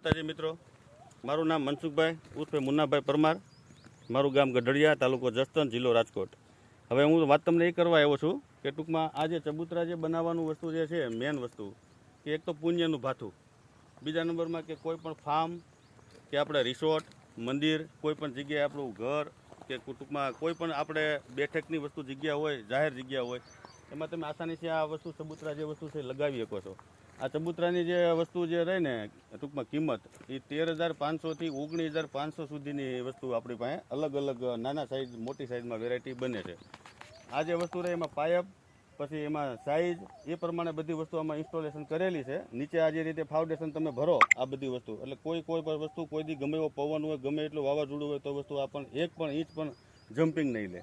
માતાજી મિત્રો, મારું નામ મનસુખભાઈ, ઉર્ફે મુન્નાભાઈ પરમાર. મારું ગામ ગઢડિયા, તાલુકો જસ્તન જિલ્લો રાજકોટ. હવે હું વાત તમને એ કરવા આવ્યો છું કે ટૂંકમાં આ જે ચબૂતરા જે બનાવવાનું વસ્તુ જે છે મેન વસ્તુ, કે એક તો પુણ્યનું ભાથું. બીજા નંબરમાં કે કોઈ પણ ફાર્મ કે આપણે રિસોર્ટ મંદિર, કોઈ પણ જગ્યાએ આપણું ઘર, કે ટૂંકમાં કોઈ પણ આપણે બેઠકની વસ્તુ જગ્યા હોય, જાહેર જગ્યા હોય, એમાં તમે આસાનીથી આ વસ્તુ ચબૂતરા જે વસ્તુ છે લગાવી શકો છો. આ ચબૂતરાની જે વસ્તુ જે રહે ને, ટૂંકમાં કિંમત, એ તેર હજાર પાંચસોથી ઓગણીસ હજાર પાંચસો સુધીની વસ્તુ આપણી પાસે અલગ અલગ નાના સાઇઝ મોટી સાઇઝમાં વેરાયટી બને છે. આ જે વસ્તુ રહે એમાં પાયપ, પછી એમાં સાઇઝ એ પ્રમાણે બધી વસ્તુ આમાં ઇન્સ્ટોલેશન કરેલી છે. નીચે આ જે રીતે ફાઉન્ડેશન તમે ભરો, આ બધી વસ્તુ. એટલે કોઈ કોઈ પણ વસ્તુ, કોઈ દી ગમે એવો પવન હોય, ગમે એટલું વાવાઝોડું હોય, તો વસ્તુ આપણ એક પણ ઇંચ પણ જમ્પિંગ નહીં લે.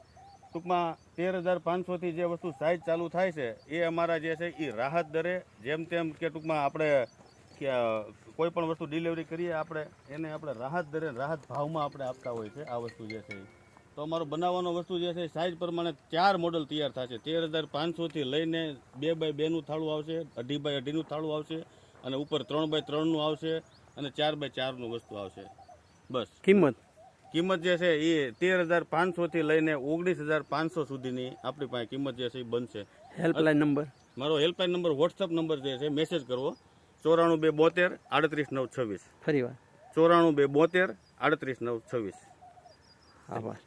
ટૂંકમાં તેર હજાર પાંચસોથી જે વસ્તુ સાઇઝ ચાલુ થાય છે, એ અમારા જે છે એ રાહત દરે. જેમ તેમ કે ટૂંકમાં આપણે કે કોઈ પણ વસ્તુ ડિલિવરી કરીએ આપણે, એને આપણે રાહત દરે રાહત ભાવમાં આપણે આપતા હોય છે આ વસ્તુ જે છે તો અમારો બનાવવાનો વસ્તુ જે છે સાઇઝ પ્રમાણે ચાર મોડલ તૈયાર થશે તેર હજાર પાંચસોથી લઈને બે બાય બેનું થાળું આવશે, અઢી બાય અઢીનું થાળું આવશે અને ઉપર ત્રણ બાય ત્રણનું આવશે અને ચાર બાય ચારનું વસ્તુ આવશે. બસ. કિંમત? કિંમત જે છે એ તેર હજાર પાંચસોથી લઈને ઓગણીસ હજાર પાંચસો સુધીની આપણી પાસે કિંમત જે છે એ બનશે. હેલ્પલાઇન નંબર મારો હેલ્પલાઇન નંબર વોટ્સઅપ નંબર જે છે મેસેજ કરવો. ચોરાણું બે બોતેર આડત્રીસ નવ છવ્વીસ. ફરી વાર. ચોરાણું બે બોતેર આડત્રીસ નવ છવ્વીસ. આભાર.